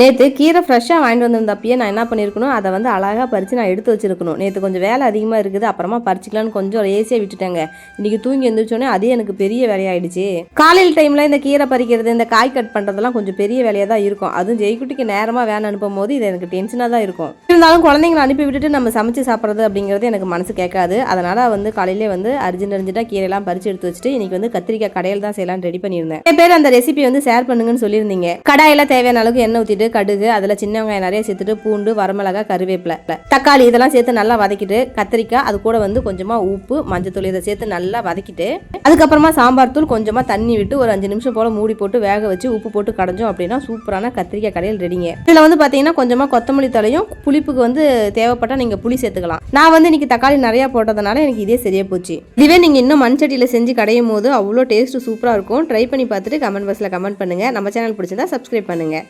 நேற்று கீரை ஃப்ரெஷ்ஷாக வாங்கிட்டு வந்திருந்தப்பயே நான் என்ன பண்ணியிருக்கணும் அதை வந்து அழகாக பறித்து நான் எடுத்து வச்சிருக்கணும். நேற்று கொஞ்சம் வேலை அதிகமாக இருக்குது அப்புறமா பறிச்சிக்கலான்னு கொஞ்சம் ஏசியாக விட்டுட்டேங்க. இன்றைக்கி தூங்கி எழுந்திரிச்சோன்னே அதே எனக்கு பெரிய வேலையாயிடுச்சு. காலையில் டைமில் இந்த கீரை பறிக்கிறது இந்த காய் கட் பண்ணுறதெல்லாம் கொஞ்சம் பெரிய வேலையாக தான் இருக்கும். அதுவும் ஜெய்குட்டிக்கு நேரமாக வேலை அனுப்பும் போது இது எனக்கு டென்ஷனாக தான் இருக்கும். இருந்தாலும் குழந்தைங்களை அனுப்பி விட்டுட்டு நம்ம சமைச்சு சாப்பிட்றது அப்படிங்கிறது எனக்கு மனசு கேட்காது. அதனால் வந்து காலையிலே வந்து அர்ஜென்ட் அர்ஜென்ட்டாக கீரையெல்லாம் பறித்து எடுத்து வச்சுட்டு இன்றைக்கி வந்து கத்திரிக்காய் கடையில் தான் செய்யலாம் ரெடி பண்ணியிருந்தேன். என் பேர் அந்த ரெசிபி வந்து ஷேர் பண்ணுங்கன்னு சொல்லியிருந்தீங்க. கடாயில் தேவையான அளவுக்கு எண்ணெய் ஊற்றிட்டு கடுகு அதில் சின்ன வெங்காயம் நிறைய சேர்த்துட்டு பூண்டு வரமிளகா கருவேப்பிலை. தக்காளி இதெல்லாம் சேர்த்து நல்லா வதக்கிட்டு கத்திரிக்காய் அது கூட வந்து கொஞ்சமாக உப்பு மஞ்சத்தூள் இதை சேர்த்து நல்லா வதக்கிட்டு அதுக்கப்புறமா சாம்பார் தூள் கொஞ்சமாக தண்ணி விட்டு ஒரு அஞ்சு நிமிஷம் போல் மூடி போட்டு வேக வச்சு உப்பு போட்டு கடைஞ்சோம் அப்படின்னா சூப்பரான கத்திரிக்காய் கடையில் ரெடிங்க இதில் வந்து பார்த்தீங்கன்னா கொஞ்சமாக கொத்தமல்லி தலையும் புளிப்புக்கு வந்து தேவைப்பட்டால் நீங்கள் புளி சேர்த்துக்கலாம். நான் வந்து இன்னைக்கு தக்காளி நிறையா போட்டதுனால எனக்கு இதே சரியாக போச்சு. இதுவே நீங்கள் இன்னும் மண் சட்டியில் செஞ்சு கடையும் போது அவ்வளோ டேஸ்ட்டு சூப்பராக இருக்கும். ட்ரை பண்ணி பார்த்துட்டு கமெண்ட் பாக்ஸில் கமெண்ட் பண்ணுங்கள் நம்ம சேனல் பிடிச்சிருந்தா சப்ஸ்கிரைப் பண்ணுங்கள்